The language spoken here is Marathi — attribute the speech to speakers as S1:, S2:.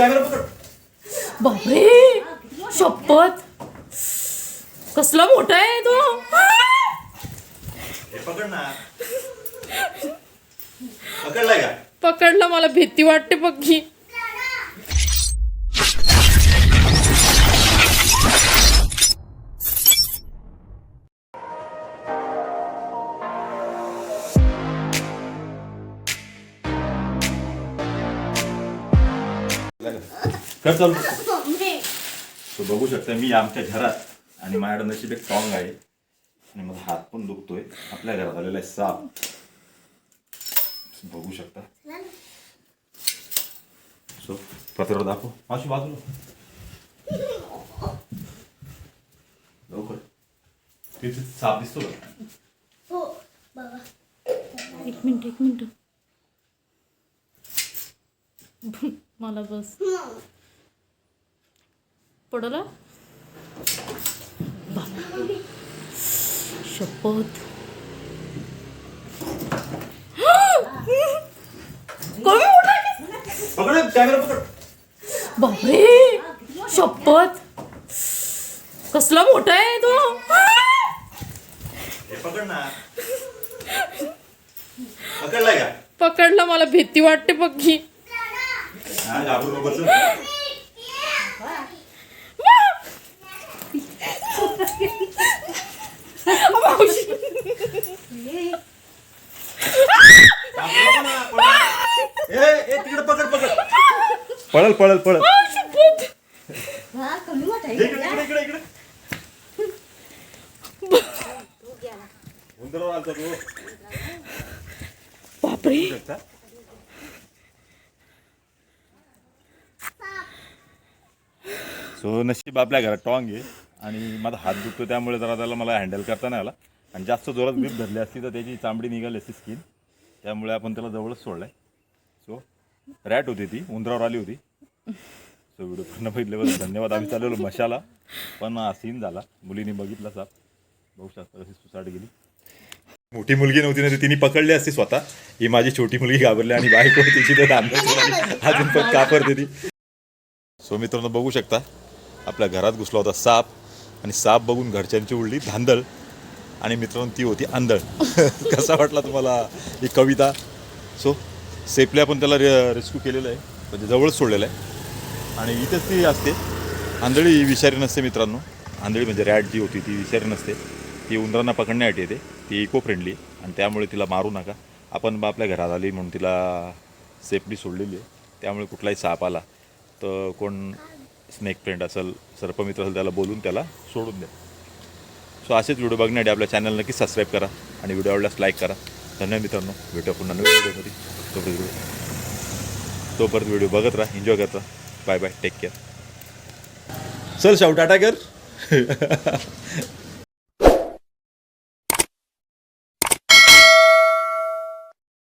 S1: कॅमेरा पकड.
S2: बापरे! शपथ! कसला मोठा आहे तो.
S1: पकड ना पकडलाय का?
S2: पकडला मला भीती वाटते पक्की
S1: कर चालू तो बघू शकता मी आमच्या घरात आणि माझ्याकडे नशीब एक टॉंग आहे. आणि मग हात पण दुखतोय. आपल्या घरात आलेला आहे साप. बघू शकता. सो पत्र दाखव. माशी बाजूला. लवकर. तिथे साप दिसतो का
S2: एक मिनिट एक मिनिट. मला बस. पडला? बाप. शपथ. बापरे. शपथ. कसला मोठा आहे तो?
S1: हे पकड ना पकडलाय का?
S2: पकडला मला भीती वाटते पक्की
S1: घाबरू नको पळल. ए ए तिकडे पकड पकड. पळल पळल
S3: हा
S1: इकडे इकडे इकडे इकडे. उंदरावर आलता तो.
S2: बापरे.
S1: सो नशीब आपल्या घरात टॉंग आहे. आणि माझा हात दुखतो त्यामुळे जरा त्याला मला हँडल करता नाही आला. आणि जास्त जोरात ग्रीप धरली असती तर त्याची चांबडी निघाली असती स्किन त्यामुळे आपण त्याला जवळच सोडलाय. सो रॅट होती ती उंदरावर आली होती. सो व्हिडिओ पूर्ण बघितल्याबद्दल धन्यवाद. आम्ही चाललेलो मशाला. पण हा सीन झाला. मुलीने बघितला साप. बघू शकता कशी सुसाट गेली. मोठी मुलगी नव्हती ना ती. तिने पकडली असती स्वतः. ही माझी छोटी मुलगी घाबरली आणि बायको तिची तर अजून पण कापरते ती. सो मित्रांनो बघू शकता. आपल्या घरात घुसला होता साप आणि साप बघून घरच्यांची उडली धांदळ आणि मित्रांनो ती होती आंधळ. कसा वाटला तुम्हाला ही कविता? सो सेफली आपण त्याला रे रेस्क्यू केलेलं आहे. म्हणजे जवळच सोडलेलं आहे. आणि इथेच ती असते. आंधळी ही विषारी नसते मित्रांनो. आंधळी म्हणजे रॅट जी होती ती विषारी नसते. ती उंदरांना पकडण्यासाठी येते. ती इको फ्रेंडली आणि त्यामुळे तिला मारू नका. आपण बा आपल्या घरात आली म्हणून तिला सेफली सोडलेली आहे. त्यामुळे कुठलाही साप आला तर कोण स्नेक फ्रेंड असेल सर्पमित्र असेल त्याला बोलून त्याला सोडून द्या. सो असेच व्हिडिओ बघण्यासाठी आपल्या चॅनल नक्की सबस्क्राईब करा आणि व्हिडिओ आवडल्यास लाईक करा. धन्यवाद मित्रांनो. भेटू पुन्हा नवीन व्हिडिओमध्ये तोपर्यंत व्हिडिओ तोपर्यंत व्हिडिओ बघत राहा एन्जॉय करत राहा. बाय बाय टेक केअर चल शाऊ टाटा कर